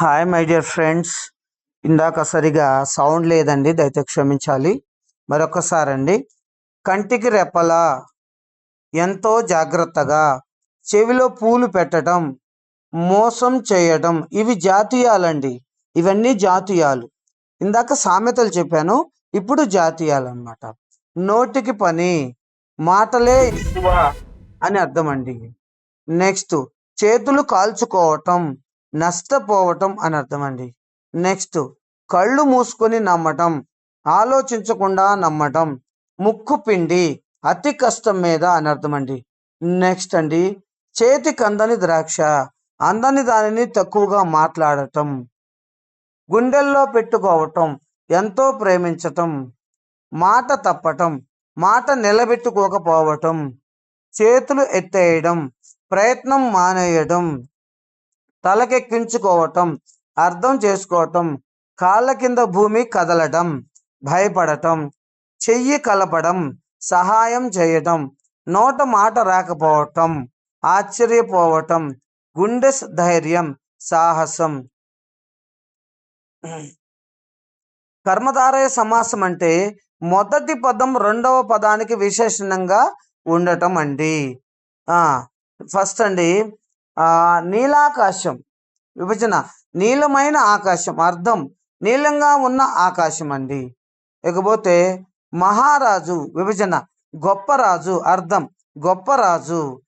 Hi my dear friends ఇందాక సరిగా sound లేదండి దయతో క్షమించాలి. మరొకసారి అండి కంటికి రెప్పలా ఎంతో జాగ్రత్తగా చెవిలో పూలు పెట్టడం మోసం చేయడం ఇవి జాతీయాలండి. ఇవన్నీ జాతీయాలు. ఇందాక సామెతలు చెప్పాను ఇప్పుడు జాతీయాలు అన్నమాట నోటికి పని మాటలే ఎక్కువ అని అర్థం అండి నెక్స్ట్ చేతులు కాల్చుకోవటం. నష్టపోవటం అని అర్థమండి. నెక్స్ట్ కళ్ళు మూసుకొని నమ్మటం ఆలోచించకుండా నమ్మటం ముక్కు పిండి అతి కష్టం మీద అని అర్థమండి. నెక్స్ట్ అండి చేతికి అందని ద్రాక్ష అందని దానిని తక్కువగా మాట్లాడటం గుండెల్లో పెట్టుకోవటం ఎంతో ప్రేమించటం మాట తప్పటం మాట నిలబెట్టుకోకపోవటం చేతులు ఎత్తేయడం ప్రయత్నం మానేయడం తలకెక్కించుకోవటం అర్థం చేసుకోవటం కాళ్ళ కింద భూమి కదలటం భయపడటం చెయ్యి కలపడం సహాయం చేయటం నోట మాట రాకపోవటం ఆశ్చర్యపోవటం గుండె ధైర్యం సాహసం. కర్మధారయ సమాసం అంటే మొదటి పదం రెండవ పదానికి విశేషణంగా ఉండటం అండి. ఫస్ట్ అండి నీలాకాశం విభజన నీలమైన ఆకాశం అర్థం నీలంగా ఉన్న ఆకాశం అండి. ఇకపోతే మహారాజు విభజన గొప్ప రాజు అర్థం గొప్ప రాజు.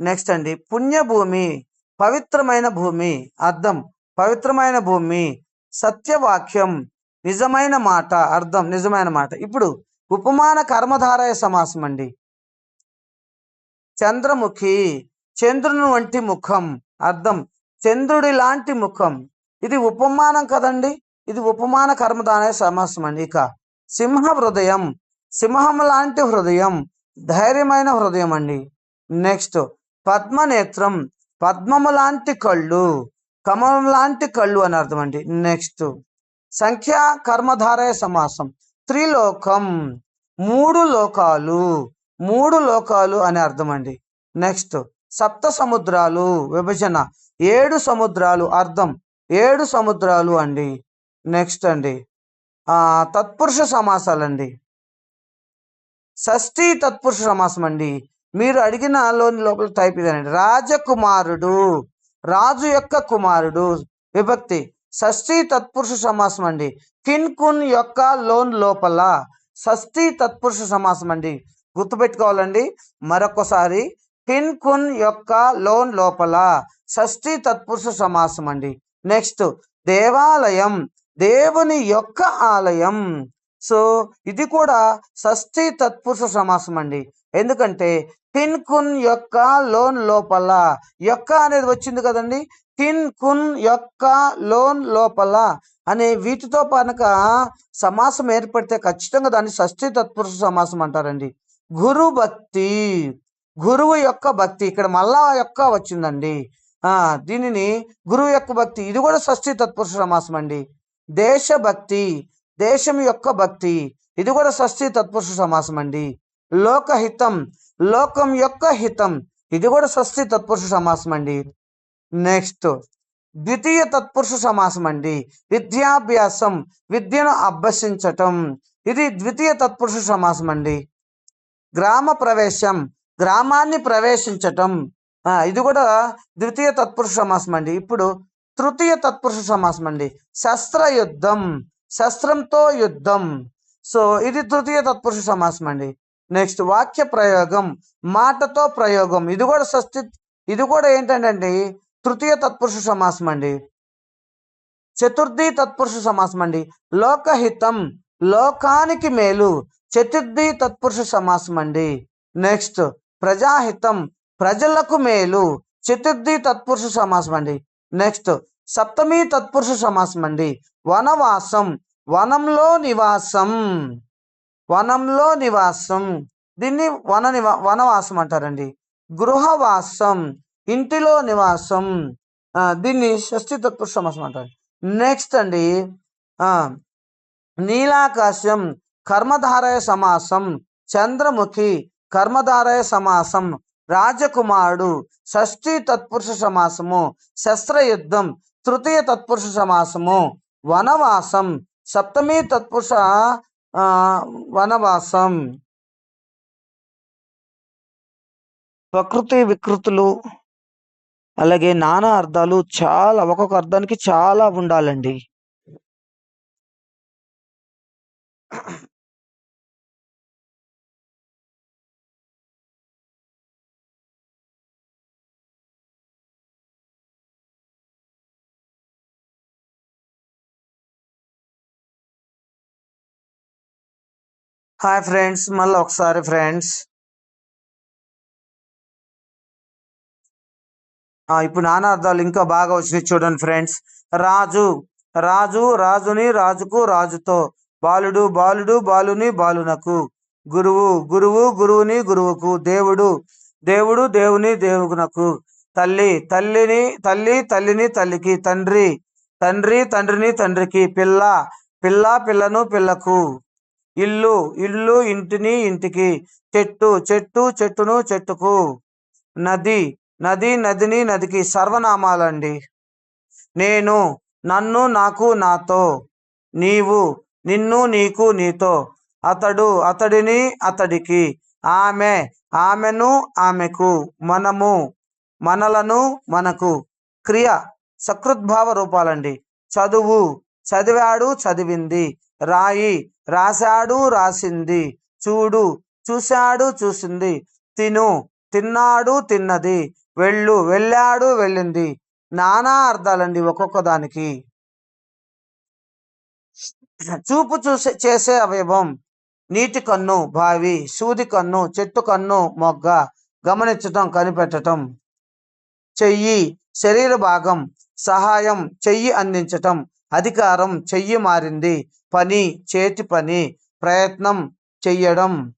నెక్స్ట్ అండి పుణ్యభూమి పవిత్రమైన భూమి అర్థం పవిత్రమైన భూమి సత్యవాక్యం నిజమైన మాట అర్థం నిజమైన మాట. ఇప్పుడు ఉపమాన కర్మధారయ సమాసం అండి చంద్రముఖి చంద్రుని వంటి ముఖం. అర్థం? చంద్రుడి లాంటి ముఖం. ఇది ఉపమానం కదండి? ఇది ఉపమాన కర్మధారయ సమాసం అండి ఇక సింహ హృదయం. సింహం లాంటి హృదయం. ధైర్యమైన హృదయం అండి నెక్స్ట్ పద్మనేత్రం. పద్మము లాంటి కళ్ళు. కమలం లాంటి కళ్ళు అని అర్థం అండి నెక్స్ట్ సంఖ్య కర్మధారయ సమాసం. త్రిలోకం. మూడు లోకాలు. మూడు లోకాలు అని అర్థం అండి నెక్స్ట్ సప్త సముద్రాలు విభజన. ఏడు సముద్రాలు అర్థం. ఏడు సముద్రాలు అండి. నెక్స్ట్ అండి. తత్పురుష సమాసాలండి. షష్ఠీ తత్పురుష సమాసం అండి మీరు అడిగిన లోని లోపల టైప్ ఇదేనండి. రాజకుమారుడు రాజు యొక్క కుమారుడు విభక్తి. షష్ఠీ తత్పురుష సమాసం అండి కిన్ కున్ యొక్క లోన్ లోపల షష్ఠీ తత్పురుష సమాసం అండి గుర్తుపెట్టుకోవాలండి. మరొకసారి కిన్ కున్ యొక్క లోన్ లోపల షష్ఠీ తత్పురుష సమాసం అండి. నెక్స్ట్ దేవాలయం దేవుని యొక్క ఆలయం. సో ఇది కూడా షష్ఠీ తత్పురుష సమాసం అండి. ఎందుకంటే టిన్ కున్ యొక్క లోన్ లోపల యొక్క అనేది వచ్చింది కదండి. టిన్ కున్ యొక్క లోన్ లోపల అనే వీటితో కనుక సమాసం ఏర్పడితే ఖచ్చితంగా దాన్ని షష్ఠీ తత్పురుష సమాసం అంటారండి. గురు భక్తి గురువు యొక్క భక్తి. ఇక్కడ మళ్ళా యొక్క వచ్చిందండి. ఆ దీనిని గురువు యొక్క భక్తి. ఇది కూడా షష్ఠి తత్పురుష సమాసం అండి. దేశభక్తి దేశం యొక్క భక్తి. ఇది కూడా షష్ఠి తత్పురుష సమాసం అండి. లోకహితం లోకం యొక్క హితం. ఇది కూడా షష్ఠి తత్పురుష సమాసం అండి. నెక్స్ట్ ద్వితీయ తత్పురుష సమాసం అండి. విద్యాభ్యాసం విద్యను అభ్యసించటం. ఇది ద్వితీయ తత్పురుష సమాసం అండి. గ్రామ ప్రవేశం గ్రామాన్ని ప్రవేశించటం. ఇది కూడా ద్వితీయ తత్పురుష సమాసం అండి. ఇప్పుడు తృతీయ తత్పురుష సమాసం అండి. శస్త్ర యుద్ధం శస్త్రంతో యుద్ధం. సో ఇది తృతీయ తత్పురుష సమాసం అండి. నెక్స్ట్ వాక్య ప్రయోగం మాటతో ప్రయోగం. ఇది కూడా షష్ఠి ఇది కూడా ఏంటంటే తృతీయ తత్పురుష సమాసం అండి. చతుర్థి తత్పురుష సమాసం అండి. లోకహితం లోకానికి మేలు. చతుర్థి తత్పురుష సమాసం అండి. నెక్స్ట్ ప్రజాహితం ప్రజలకు మేలు చతుర్థి తత్పురుష సమాసం అండి. నెక్స్ట్ సప్తమి తత్పురుష సమాసం అండి. వనవాసం వనంలో నివాసం. వనంలో నివాసం. దీన్ని వన నివా వనవాసం అంటారండి. గృహవాసం ఇంటిలో నివాసం. దీన్ని షష్ఠి తత్పురుష సమాసం అంటారు. నెక్స్ట్ అండి ఆ నీలాకాశం కర్మధారయ సమాసం చంద్రముఖి కర్మధారయ సమాసం రాజకుమారుడు షష్ఠీ తత్పురుష సమాసము శస్త్రయుద్ధం తృతీయ తత్పురుష సమాసము వనవాసం సప్తమి తత్పురుష వనవాసం. ప్రకృతి వికృతులు అలాగే నానా అర్థాలు చాలా ఒక్కొక్క అర్థానికి చాలా ఉండాలండి. హాయ్ ఫ్రెండ్స్ మళ్ళీ ఒకసారి ఫ్రెండ్స్ ఆ, ఇప్పుడు నానా అర్థాలు ఇంకా బాగా వచ్చినాయి చూడండి ఫ్రెండ్స్ రాజు రాజు రాజుని రాజుకు రాజుతో. బాలుడు బాలుడు బాలుని బాలునకు. గురువు గురువు గురువుని గురువుకు. దేవుడు దేవుడు దేవుని దేవునకు. తల్లి తల్లిని తల్లి తల్లిని తల్లికి. తండ్రి తండ్రి తండ్రిని తండ్రికి. పిల్ల పిల్ల పిల్లను పిల్లకు. ఇల్లు ఇల్లు ఇంటిని ఇంటికి. చెట్టు చెట్టు చెట్టును చెట్టుకు. నది నది నదిని నదికి సర్వనామాలండి. నేను నన్ను నాకు నాతో. నీవు నిన్ను నీకు నీతో. అతడు అతడిని అతడికి. ఆమె ఆమెను ఆమెకు. మనము మనలను మనకు. క్రియ సకృద్భావ రూపాలండి. చదువు చదివాడు చదివింది. రాయి రాశాడు రాసింది. చూడు చూశాడు చూసింది. తిను తిన్నాడు తిన్నది. వెళ్ళు వెళ్ళాడు వెళ్ళింది. నానా అర్థాలండి ఒక్కొక్క దానికి. చూపు చూసే చేసే అవయవం. నీటి కన్ను బావి సూది కన్ను చెట్టు కన్ను మొగ్గ. గమనించటం కనిపెట్టటం. చెయ్యి శరీర భాగం. సహాయం చెయ్యి అందించటం. అధికారం చెయ్యి మారింది పని చేతి పని ప్రయత్నం చెయ్యడం.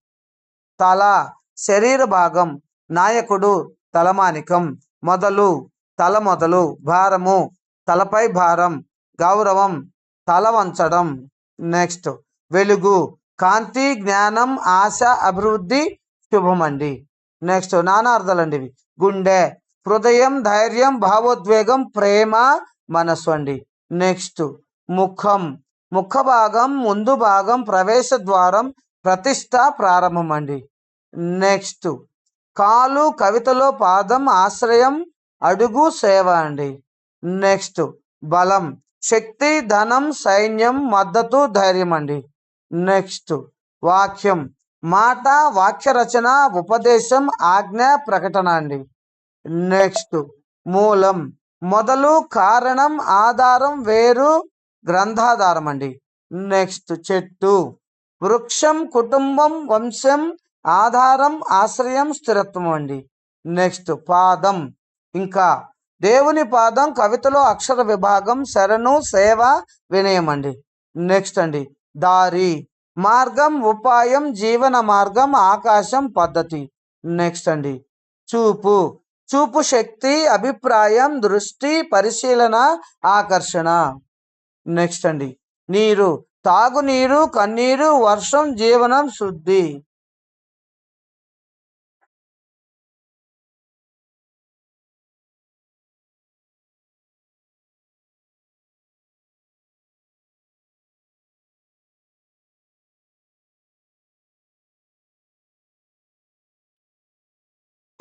తల శరీర భాగం నాయకుడు తలమానికం. మొదలు తల మొదలు భారము తలపై భారం గౌరవం తల వంచడం. నెక్స్ట్ వెలుగు కాంతి జ్ఞానం ఆశ అభివృద్ధి శుభమండి. నెక్స్ట్ నానార్థాలండి ఇవి. గుండె హృదయం ధైర్యం భావోద్వేగం ప్రేమ మనస్సు అండి. నెక్స్ట్ ముఖం. ముఖ భాగం ముందు భాగం ప్రవేశ ద్వారం ప్రతిష్ట ప్రారంభం అండి నెక్స్ట్ కాలు కవితలో పాదం ఆశ్రయం అడుగు సేవ అండి. నెక్స్ట్ బలం శక్తి ధనం సైన్యం మద్దతు ధైర్యం అండి. నెక్స్ట్ వాక్యం మాట వాక్య రచన ఉపదేశం ఆజ్ఞ ప్రకటన అండి. నెక్స్ట్ మూలం మొదలు కారణం ఆధారం వేరు గ్రంథాధారం అండి నెక్స్ట్ చెట్టు. వృక్షం కుటుంబం వంశం ఆధారం ఆశ్రయం స్థిరత్వం అండి. నెక్స్ట్ పాదం. ఇంకా దేవుని పాదం కవితలో అక్షర విభాగం శరణు సేవ వినయం అండి. నెక్స్ట్ అండి. దారి. మార్గం ఉపాయం జీవన మార్గం ఆకాశం పద్ధతి. నెక్స్ట్ అండి. చూపు. చూపు శక్తి అభిప్రాయం దృష్టి పరిశీలన ఆకర్షణ. నెక్స్ట్ అండి. నీరు. తాగునీరు కన్నీరు వర్షం జీవనం శుద్ధి.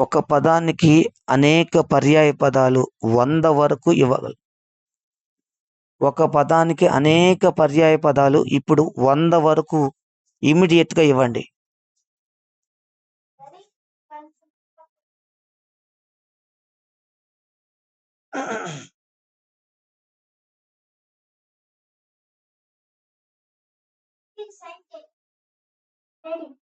ఒక పదానికి అనేక పర్యాయ పదాలు వంద వరకు ఇవ్వగలరు ఒక పదానికి అనేక పర్యాయ పదాలు ఇప్పుడు వంద వరకు ఇమీడియట్గా ఇవ్వండి Ready.